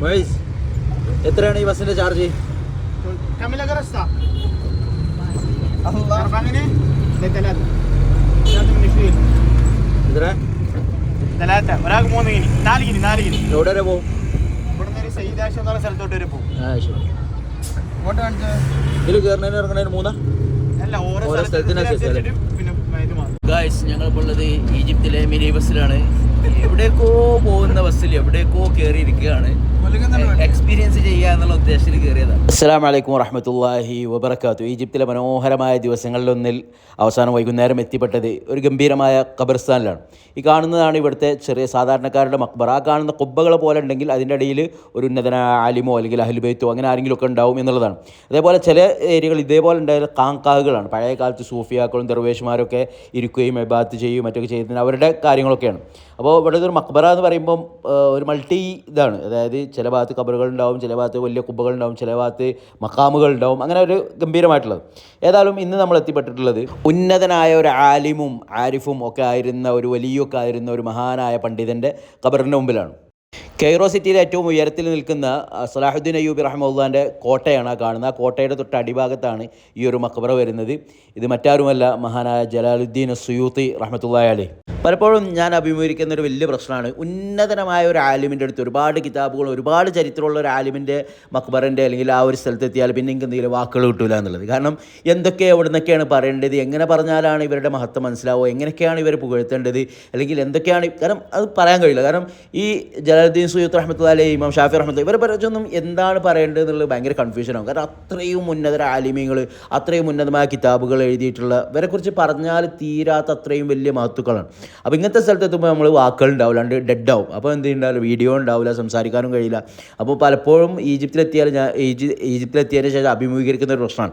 മൊയ്സ് എത്രയാണ് ഈ ബസ്സിന്റെ ചാർജ്? ഞങ്ങൾ മൂന്ന് സ്ഥലത്തോട്ട് വരെ ഉള്ളത് ഈജിപ്തിലെ മിനി ബസ്സിലാണ്. എവിടേക്കോ പോകുന്ന ബസ്സിൽ എവിടേക്കോ കേറിയിരിക്കുകയാണ്. എക്സ്പീരിയൻസ് ചെയ്യുക എന്നുള്ള വറഹമത്തല്ലാഹി വബർക്കാത്തു ഈജിപ്തിലെ മനോഹരമായ ദിവസങ്ങളിലൊന്നിൽ അവസാനം വൈകുന്നേരം എത്തിപ്പെട്ടത് ഒരു ഗംഭീരമായ ഖബർസ്ഥാനിലാണ്. ഈ കാണുന്നതാണ് ഇവിടുത്തെ ചെറിയ സാധാരണക്കാരുടെ മക്ബർ ആ കാണുന്ന കുബ്ബകളെ പോലെ ഉണ്ടെങ്കിൽ അതിന്റെ ഇടയിൽ ഒരു ഉന്നതനായ ആലിമോ അല്ലെങ്കിൽ അഹലുബൈത്തോ അങ്ങനെ ആരെങ്കിലും ഒക്കെ ഉണ്ടാവും എന്നുള്ളതാണ്. അതേപോലെ ചില ഏരിയകൾ ഇതേപോലെ ഉണ്ടായ കാങ്കാഹുകളാണ് പഴയ കാലത്ത് സൂഫിയാക്കളും ദർവേഷ്മാരൊക്കെ ഇരിക്കുകയും എബാത്ത് ചെയ്യുകയും മറ്റൊക്കെ ചെയ്യുന്നതിന് അവരുടെ കാര്യങ്ങളൊക്കെയാണ്. അപ്പോൾ ഇവിടെ ഒരു മക്ബറ എന്ന് പറയുമ്പം ഒരു മൾട്ടി ഇതാണ്. അതായത് ചില ഭാഗത്ത് കബറുകൾ ഉണ്ടാവും ചില ഭാഗത്ത് വലിയ കുബ്ബകൾ ഉണ്ടാവും ചില ഭാഗത്ത് മക്കാമുകൾ ഉണ്ടാവും. അങ്ങനെ ഒരു ഗംഭീരമായിട്ടുള്ളത്. ഏതായാലും ഇന്ന് നമ്മൾ എത്തിപ്പെട്ടിട്ടുള്ളത് ഉന്നതനായ ഒരു ആലിമും ആരിഫും ഒക്കെ ആയിരുന്ന ഒരു വലിയൊക്കെ ആയിരുന്ന ഒരു മഹാനായ പണ്ഡിതന്റെ കബറിന്റെ മുമ്പിലാണ്. കെയ്റോ സിറ്റിയിലെ ഏറ്റവും ഉയരത്തിൽ നിൽക്കുന്ന സലാഹുദ്ദീൻ അയ്യൂബി റഹ്മുല്ലാന്റെ കോട്ടയാണ് ആ കാണുന്നത്. ആ കോട്ടയുടെ തൊട്ട് അടിഭാഗത്താണ് ഈ ഒരു മക്ബറ വരുന്നത്. ഇത് മറ്റാരുമല്ല മഹാനായ ജലാലുദ്ദീൻ സുയൂത്തി റഹ്മത്തുള്ളാഹി അലൈഹി. പലപ്പോഴും ഞാൻ അഭിമുഖീകരിക്കുന്ന ഒരു വലിയ പ്രശ്നമാണ്. ഉന്നതനമായ ഒരു ആലിമിന്റെ അടുത്ത് ഒരുപാട് കിതാബുകൾ ഒരുപാട് ചരിത്രമുള്ള ഒരു ആലിമിന്റെ മക്ബറിന്റെ അല്ലെങ്കിൽ ആ ഒരു സ്ഥലത്തെത്തിയാൽ പിന്നെ എനിക്ക് എന്തെങ്കിലും വാക്കുകൾ കിട്ടൂല എന്നുള്ളത്. കാരണം എന്തൊക്കെ എവിടെ നിന്നൊക്കെയാണ് പറയേണ്ടത് എങ്ങനെ പറഞ്ഞാലാണ് ഇവരുടെ മഹത്വം മനസ്സിലാവുക എങ്ങനെയൊക്കെയാണ് ഇവർ പുകഴ്ത്തേണ്ടത് അല്ലെങ്കിൽ എന്തൊക്കെയാണ് കാരണം അത് പറയാൻ കഴിയില്ല. കാരണം ഈ ജലാലുദ്ദീൻ സുയ്യത്ത് റഹ്മത്ത് ഇമാം ഷാഫി റഹ്മത്ത് ഇവരെ പറഞ്ഞൊന്നും എന്താണ് പറയേണ്ടത് എന്നുള്ളത് ഭയങ്കര കൺഫ്യൂഷനാകും കാരണം അത്രയും ഉന്നതര ആലിമ്യങ്ങൾ അത്രയും ഉന്നതമായ കിതാബുകൾ എഴുതിയിട്ടുള്ള ഇവരെക്കുറിച്ച് പറഞ്ഞാൽ തീരാത്ത അത്രയും വലിയ മഹത്തുക്കളാണ് അപ്പോൾ ഇങ്ങനത്തെ സ്ഥലത്ത് എത്തുമ്പോൾ നമ്മൾ വാക്കുകൾ ഉണ്ടാവില്ല അണ്ട് ഡെഡ് ആവും. അപ്പോൾ എന്ത് ഉണ്ടാവില്ല വീഡിയോ ഉണ്ടാവില്ല സംസാരിക്കാനും കഴിയില്ല. അപ്പോൾ പലപ്പോഴും ഈജിപ്തിലെത്തിയാൽ ഞാൻ ഈജി ഈജിപ്തിലെത്തിയതിന് ശേഷം അഭിമുഖീകരിക്കുന്ന ഒരു പ്രശ്നമാണ്.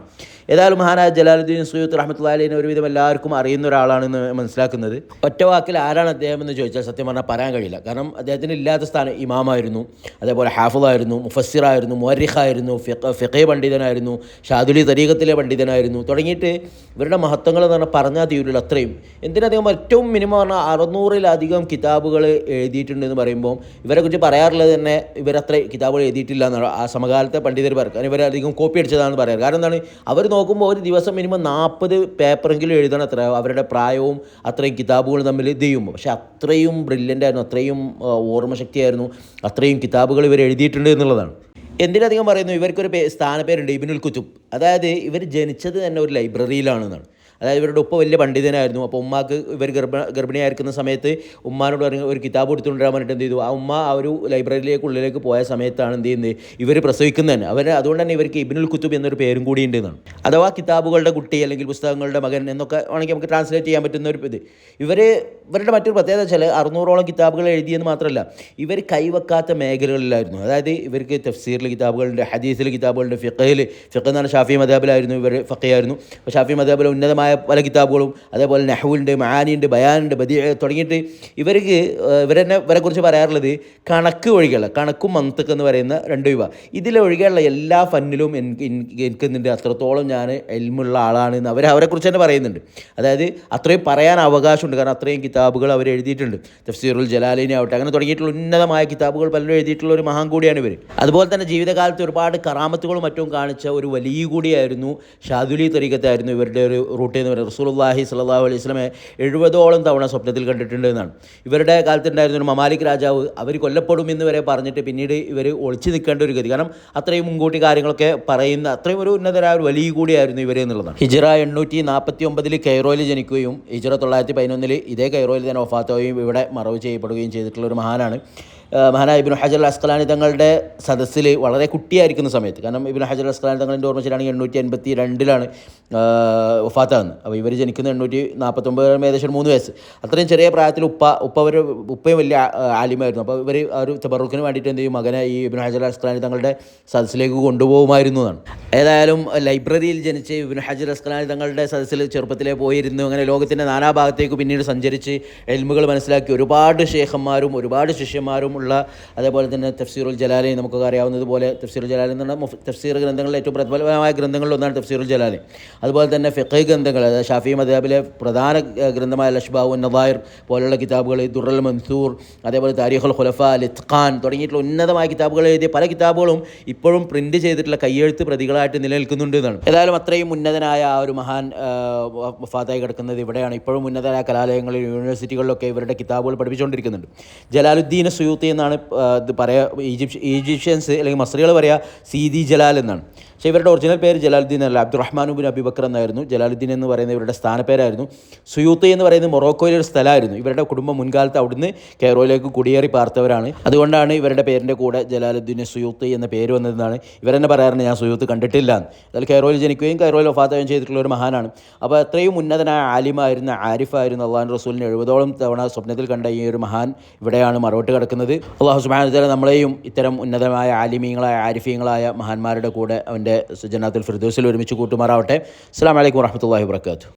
ഏതായാലും മഹാനായ ജലാലുദ്ദീൻ സുയൂത്ത് റഹ്മത്തുള്ള ഒരുവിധം എല്ലാവർക്കും അറിയുന്ന ഒരാളാണെന്ന് മനസ്സിലാക്കുന്നത്. ഒറ്റ വാക്കിൽ ആരാണ് അദ്ദേഹം എന്ന് ചോദിച്ചാൽ സത്യം പറഞ്ഞാൽ പറയാൻ കഴിയില്ല. കാരണം അദ്ദേഹത്തിന് ഇല്ലാത്ത സ്ഥാനം ഇമാമായിരുന്നു അതേപോലെ ഹാഫുദായിരുന്നു മുഫസ്സിറായിരുന്നു മൊരിഖായിരുന്നു ഫിഖ ഫിഖേ പണ്ഡിതനായിരുന്നു ഷാദുലി തരീഖത്തിലെ പണ്ഡിതനായിരുന്നു. തുടങ്ങിയിട്ട് ഇവരുടെ മഹത്വങ്ങൾ എന്ന് പറഞ്ഞാൽ പറഞ്ഞാൽ തീരുള്ളൂ അത്രയും. എന്തിനധികം ഏറ്റവും മിനിമം പറഞ്ഞാൽ അറുന്നൂറിലധികം കിതാബുകൾ എഴുതിയിട്ടുണ്ടെന്ന് പറയുമ്പോൾ ഇവരെക്കുറിച്ച് പറയാറുള്ളത് തന്നെ ഇവരത്ര കിതാബുകൾ എഴുതിയിട്ടില്ല എന്നാണ്. ആ സമകാലത്തെ പണ്ഡിതർ പറയുക. കാരണം ഇവരധികം കോപ്പി അടിച്ചതാണെന്ന് പറയാറ്. കാരണം എന്താണ്? അവർ നോക്കുമ്പോൾ ഒരു ദിവസം മിനിമം നാൽപ്പത് പേപ്പറെങ്കിലും എഴുതണം അത്ര. അവരുടെ പ്രായവും അത്രയും കിതാബുകൾ തമ്മിൽ ഇത് ചെയ്യുമ്പോൾ. പക്ഷേ അത്രയും ബ്രില്യന്റ് ആയിരുന്നു. അത്രയും ഓർമ്മശക്തിയായിരുന്നു. അത്രയും കിതാബുകൾ ഇവർ എഴുതിയിട്ടുണ്ട് എന്നുള്ളതാണ്. എന്തിനധികം പറയുന്നു? ഇവർക്കൊരു സ്ഥാനപ്പേരുണ്ട്. ഇബിനുൽ കുത്തുബ്. അതായത് ഇവർ ജനിച്ചത് തന്നെ ഒരു ലൈബ്രറിയിലാണെന്നാണ് അതായത് ഇവരുടെ ഉപ്പ വലിയ പണ്ഡിതനായിരുന്നു. അപ്പോൾ ഉമ്മാക്ക് ഇവർ ഗർഭ ഗർഭിണിയായിരിക്കുന്ന സമയത്ത് ഉമ്മാനോട് പറഞ്ഞ് ഒരു കിതാബ് എടുത്തുകൊണ്ടുവരാൻ പറഞ്ഞിട്ട് എന്ത് ചെയ്തു? ആ ഉമ്മ ആ ഒരു ലൈബ്രറിയിലേക്ക് ഉള്ളിലേക്ക് പോയ സമയത്താണ് എന്ത് ചെയ്യുന്നത്? ഇവർ പ്രസവിക്കുന്നതന്നെ അവർ അതുകൊണ്ട് തന്നെ ഇവർക്ക് ഇബിനുൽ കുത്തുബ് എന്നൊരു പേരും കൂടി ഉണ്ട് എന്നാണ്. അഥവാ കിതാബുകളുടെ കുട്ടി അല്ലെങ്കിൽ പുസ്തകങ്ങളുടെ മകൻ എന്നൊക്കെ വേണമെങ്കിൽ നമുക്ക് ട്രാൻസ്ലേറ്റ് ചെയ്യാൻ പറ്റുന്ന ഒരു ഇത്. ഇവർ ഇവരുടെ മറ്റൊരു പ്രത്യേകത വെച്ചാൽ അറുന്നൂറോളം കിതാബുകൾ എഴുതിയെന്ന് മാത്രമല്ല ഇവർ കൈവക്കാത്ത മേഖലകളിലായിരുന്നു. അതായത് ഇവർക്ക് തഫ്സീറിൽ കിതാബുകളുണ്ട് ഹദീസിൽ കിതാബുകളുണ്ട് ഫിഖയിൽ ഫിഖ് എന്ന് പറഞ്ഞാൽ ഷാഫി മദാബിലായിരുന്നു ഇവർ ഫക്കയായിരുന്നു അപ്പോൾ ഷാഫി മദാബിലെ ഉന്നതമായ പല കിതാബുകളും അതേപോലെ നെഹുണ്ട് മഹാനിയുണ്ട് ബയാനുണ്ട് ബദി തുടങ്ങിയിട്ട് ഇവർക്ക് ഇവരെന്നെ ഇവരെക്കുറിച്ച് പറയാറുള്ളത് കണക്ക് ഒഴികെയുള്ള കണക്കും മന്തക്ക് എന്ന് പറയുന്ന രണ്ട് വിഭ ഇതിലൊഴികെയുള്ള എല്ലാ ഫന്നിലും എനിക്ക് എനിക്ക് എനിക്ക് എന്തുണ്ട് അത്രത്തോളം ഞാൻ എൽമുള്ള ആളാണ് എന്ന് അവർ അവരെക്കുറിച്ച് തന്നെ പറയുന്നുണ്ട്. അതായത് അത്രയും പറയാൻ അവകാശമുണ്ട്. കാരണം അത്രയും കിതാബുകൾ അവർ എഴുതിയിട്ടുണ്ട്. തഫ്സീറുൽ ജലാലിനി ആവട്ടെ അങ്ങനെ തുടങ്ങിയിട്ടുള്ള ഉന്നതമായ കിതാബുകൾ പലരും എഴുതിയിട്ടുള്ള ഒരു മഹാൻ കൂടിയാണ് ഇവർ അതുപോലെ തന്നെ ജീവിതകാലത്ത് ഒരുപാട് കറാമത്തുകളും മറ്റും കാണിച്ച ഒരു വലിയ കൂടിയായിരുന്നു ഷാദുലി തരീക്കത്തായിരുന്നു ഇവരുടെ ഒരു റൂട്ട് എന്ന് പറയുന്നത്. റസൂലുള്ളാഹി സാഹു അലൈഹി സ്വലമെ എഴുപതോളം തവണ സ്വപ്നത്തിൽ കണ്ടിട്ടുണ്ട് എന്നാണ്. ഇവരുടെ കാലത്തുണ്ടായിരുന്ന ഒരു മമാലിക് രാജാവ് അവർ കൊല്ലപ്പെടും എന്ന് വരെ പറഞ്ഞിട്ട് പിന്നീട് ഇവർ ഒളിച്ചു നിൽക്കേണ്ട ഒരു ഗതി. കാരണം അത്രയും മുൻകൂട്ടി കാര്യങ്ങളൊക്കെ പറയുന്ന അത്രയും ഒരു ഉന്നതരായ ഒരു വലിയ കൂടിയായിരുന്നു ഇവരെ എന്നുള്ളതാണ്. ഹിജറ എണ്ണൂറ്റി നാൽപ്പത്തി ഒമ്പതിൽ കൈറോയിൽ ജനിക്കുകയും ഹിജറ തൊള്ളായിരത്തി പതിനൊന്നിൽ ഇതേ കൈറോയിൽ തന്നെ ഒഫാത്തോയും ഇവിടെ മറവ് ചെയ്യപ്പെടുകയും ചെയ്തിട്ടുള്ള ഒരു മഹാനാണ്. മഹാനായ ഇബിൻ ഹജർ അസ്കലാനി തങ്ങളുടെ സദസ്സിൽ വളരെ കുട്ടിയായിരിക്കുന്ന സമയത്ത്. കാരണം ഇബിൻ ഹജർ അസ്കലാനി തങ്ങളുടെ ഓർമ്മ ശരിയാണെങ്കിൽ എണ്ണൂറ്റി എൺപത്തി രണ്ടിലാണ് ഒഫാത്താകുന്നത് അപ്പോൾ ഇവർ ജനിക്കുന്ന എണ്ണൂറ്റി നാൽപ്പത്തൊമ്പത് ഏകദേശം മൂന്ന് വയസ്സ്. അത്രയും ചെറിയ പ്രായത്തിൽ ഉപ്പ ഉപ്പ ഒരു ഉപ്പയും വലിയ ആലിമായിരുന്നു. അപ്പോൾ ഇവർ ആ ഒരു തബറുക്കിന് വേണ്ടിയിട്ട് എന്ത് ചെയ്യും? മകനെ ഈ ഇബിൻ ഹജർ അസ്കലാനി തങ്ങളുടെ സദസ്സിലേക്ക് കൊണ്ടുപോകുമായിരുന്നു എന്നാണ്. ഏതായാലും ലൈബ്രറിയിൽ ജനിച്ച് ഇബിൻ ഹജർ അസ്കലാനി തങ്ങളുടെ സദസ്സിൽ ചെറുപ്പത്തിലേ പോയിരുന്നു. അങ്ങനെ ലോകത്തിന്റെ നാനാഭാഗത്തേക്ക് പിന്നീട് സഞ്ചരിച്ച് എൽമുകൾ മനസ്സിലാക്കി. ഒരുപാട് ശേഖന്മാരും ഒരുപാട് ശിഷ്യന്മാരും ഉള്ള അതേപോലെ തന്നെ തഫ്സീറുൽ ജലാലി നമുക്ക് അറിയാവുന്നതുപോലെ തഫ്സീറുൽ ജലാലി എന്ന് പറഞ്ഞാൽ തഫ്സീർ ഗ്രന്ഥങ്ങളിൽ ഏറ്റവും പ്രബലമായ ഗ്രന്ഥങ്ങളിൽ ഒന്നാണ് തഫ്സീറുൽ ജലാലി. അതുപോലെ തന്നെ ഫിഖ് ഗ്രന്ഥങ്ങൾ അതായത് ഷാഫി മദാബിലെ പ്രധാന ഗ്രന്ഥമായ ലഷ്ബാവു നദായർ പോലുള്ള കിതാബുകൾ ദുറൽ മൻസൂർ അതേപോലെ താരിഖുൽ ഖുലഫ ലിത്ഖാൻ തുടങ്ങിയിട്ടുള്ള ഉന്നതമായ കിതാബുകൾ എഴുതിയ പല കിതാബുകളും ഇപ്പോഴും പ്രിന്റ് ചെയ്തിട്ടുള്ള കയ്യെഴുത്ത് പ്രതികളായിട്ട് നിലനിൽക്കുന്നുണ്ട് എന്നാണ്. ഏതായാലും അത്രയും ഉന്നതനായ ആ ഒരു മഹാൻ വഫാത്തായി കിടക്കുന്നത് ഇവിടെയാണ്. ഇപ്പോഴും ഉന്നതനായ കലാലയങ്ങളിൽ യൂണിവേഴ്സിറ്റികളിലൊക്കെ ഇവരുടെ കിതാബുകൾ പഠിപ്പിച്ചുകൊണ്ടിരിക്കുന്നുണ്ട്. ജലാലുദ്ദീൻ സുയൂത്തി എന്നാണ് ആ, ഇത് പറയുക ഈജിപ്ഷ്യ ഈജിപ്ഷ്യൻസ് അല്ലെങ്കിൽ മസ്രികൾ പറയുക സീദി ജലാൽ എന്നാണ്. പക്ഷേ ഇവരുടെ ഒറിജിനൽ പേര് ജലാലുദ്ദീൻ അല്ല അബ്ദുറഹ്മാൻ ബിൻ അബിബക്കർ എന്നായിരുന്നു. ജലാലുദ്ദീൻ എന്ന് പറയുന്ന ഇവരുടെ സ്ഥാനപ്പേരായിരുന്നു. സുയൂത്തി എന്ന് പറയുന്നത് മൊറോക്കോയിലെ ഒരു സ്ഥലമായിരുന്നു. ഇവരുടെ കുടുംബം മുൻകാലത്ത് അവിടുന്ന് കെയറോയിലേക്ക് കുടിയേറി പാർത്തവരാണ്. അതുകൊണ്ടാണ് ഇവരുടെ പേരിന്റെ കൂടെ ജലാലുദ്ദീൻ സുയൂത്തി എന്ന പേര് വന്നതെന്നാണ് ഇവരെന്നെ പറയാറുണ്ട്. ഞാൻ സുയൂത്ത് കണ്ടിട്ടില്ല. എന്ന് അതിൽ കെയറോയിൽ ജനിക്കുകയും കെയറോയിൽ ഒഫാത്തുകയും ചെയ്തിട്ടുള്ള ഒരു മഹാനാണ്. അപ്പോൾ അത്രയും ഉന്നതനായ ആലിമായിരുന്ന ആരിഫായിരുന്നു അള്ളാഹു റസൂലിന് എഴുപതോളം തവണ സ്വപ്നത്തിൽ കണ്ട ഈ ഒരു മഹാൻ ഇവിടെയാണ് മറോട്ട് കിടക്കുന്നത്. അള്ളാഹു സുബാന നമ്മളെയും ഇത്തരം ഉന്നതമായ ആലിമീങ്ങളായ ആരിഫീങ്ങളായ മഹാന്മാരുടെ കൂടെ അവന്റെ സുജനാത്തുൽ ഫിർദോസിൽ ഒരുമിച്ച് കൂട്ടുമാറാവട്ടെ. അസ്സാം വലൈക്കും വാഹമത്തല്ലാഹി വർക്കാത്തു